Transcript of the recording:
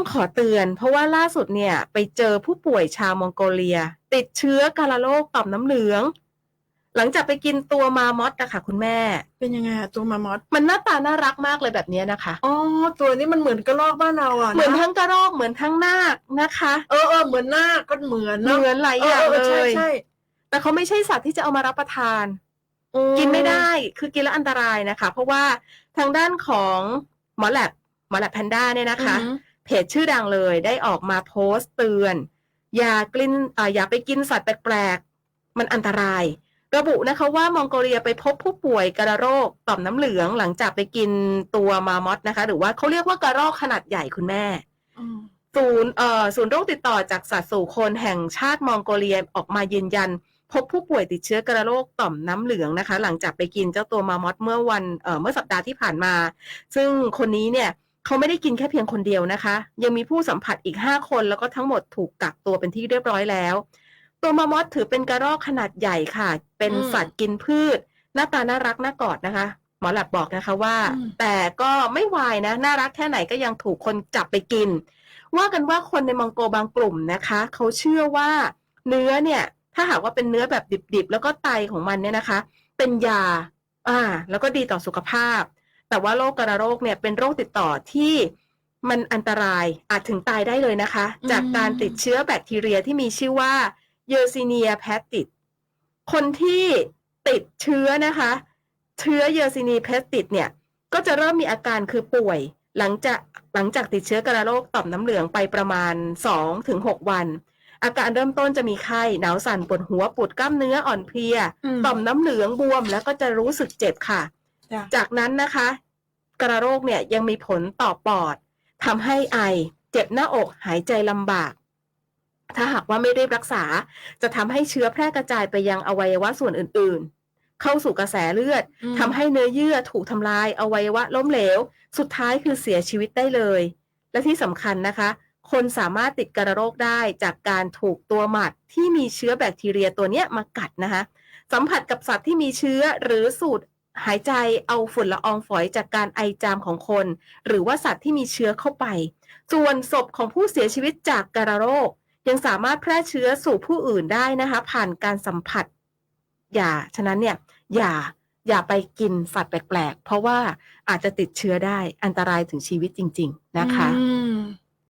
ต้องขอเตือน เพราะว่าล่าสุดเนี่ยไปเจอผู้ป่วยชาวมองโกเลีย ติดเชื้อกาฬโรคต่อมน้ำเหลือง หลังจากไปกินตัวมามอสอะค่ะ คุณแม่ เป็นยังไงอะตัวมามอสมันหน้าตาน่ารักมากเลยแบบเนี้ยนะคะ อ๋อ ตัวนี้มันเหมือนกระรอกบ้านเราอะะเหมือนทั้งกระรอกเหมือนทั้งนาคนะคะ เออเออเหมือนหน้าก็เหมือนเหเนาะมือนหลายอย่างเอเลอเออใช่ยใช่แต่เขาไม่ใช่สัตว์ที่จะเอามารับประทานอืมกินไม่ได้คือกินแล้วอันตรายนะคะ เพราะว่าทางด้านของหมอแลบหมอแลบแพนด้าเนี่ยนะคะอือหือ เพจชื่อดังเลยได้ออกมาโพสต์เตือน อย่ากินอ่าอย่าไปกินสัตว์แปลกๆ มันอันตราย ระบุนะคะว่ามองโกเลียไปพบผู้ป่วยกระโรคต่อมน้ำเหลืองหลังจากไปกินตัวมามอสนะคะ หรือว่าเขาเรียกว่ากระรอกขนาดใหญ่คุณแม่อืมศูนย์เอ่อศูนย์โรคติดต่อจากสัตว์สู่คนแห่งชาติมองโกเลียออกมายืนยัน พบผู้ป่วยติดเชื้อกระโรคต่อมน้ำเหลืองนะคะ หลังจากไปกินเจ้าตัวมามอสเมื่อวันเอ่อเมื่อสัปดาห์ที่ผ่านมา ซึ่งคนนี้เนี่ย เขาไม่ได้กินแค่เพียงคนเดียวนะคะ ยังมีผู้สัมผัสอีก 5 คนแล้วก็ทั้งหมดถูกกักตัวเป็นที่เรียบร้อยแล้ว ตัวมามอสถือเป็นกระรอกขนาดใหญ่ค่ะ เป็นสัตว์กินพืช หน้าตาน่ารักน่ากอดนะคะ หมอหลับบอกนะคะว่า แต่ก็ไม่วายนะ น่ารักแค่ไหนก็ยังถูกคนจับไปกิน ว่ากันว่าคนในมองโกบางกลุ่มนะคะ เขาเชื่อว่าเนื้อเนี่ย ถ้าหากว่าเป็นเนื้อแบบดิบๆ แล้วก็ไตของมันเนี่ยนะคะ เป็นยา อ่า แล้วก็ดีต่อสุขภาพ แต่ว่าโรคกระโรคเนี่ยเป็นโรคติดต่อที่มันอันตรายอาจถึงตายได้เลยนะคะ จากการติดเชื้อแบคทีเรียที่มีชื่อว่าเยอซิเนียแพสติดคนที่ติดเชื้อนะคะ เชื้อเยอซิเนียแพสติดเนี่ย ก็จะเริ่มมีอาการคือป่วย หลังจากหลังจากติดเชื้อกระโรคต่อมน้ำเหลืองไปประมาณ 2-6 วัน อาการเริ่มต้นจะมีไข้หนาวสั่นปวดหัวปวดกล้ามเนื้ออ่อนเพลียมต่อมน้ำเหลืองบวมแล้วก็จะรู้สึกเจ็บค่ะ จ้ะจากนั้นนะคะ กระโรคเนี่ยยังมีผลต่อปอดทำให้ไอ เจ็บหน้าอกหายใจลำบาก ถ้าหากว่าไม่รีบรักษา จะทำให้เชื้อแพร่กระจายไปยังอวัยวะส่วนอื่น ๆ เข้าสู่กระแสเลือดอืมทำให้เนื้อเยื่อถูกทำลายอวัยวะล้มเหลว สุดท้ายคือเสียชีวิตได้เลย และที่สำคัญนะคะ คนสามารถติดกระโรคได้จากการถูกตัวหมัดที่มีเชื้อแบคทีเรียตัวเนี้ยมากัดนะคะสัมผัสกับสัตว์ที่มีเชื้อหรือสูด หายใจเอาฝุ่นละอองฝอยจากการไอจามของคน หรือว่าสัตว์ที่มีเชื้อเข้าไป ส่วนศพของผู้เสียชีวิตจากการะโรค ยังสามารถแพร่เชื้อสู่ผู้อื่นได้นะคะ ผ่านการสัมผัส อย่า ฉะนั้นเนี่ย อย่า อย่าไปกินสัตว์แปลกๆ เพราะว่าอาจจะติดเชื้อได้อันตรายถึงชีวิตจริง ๆ นะคะอืม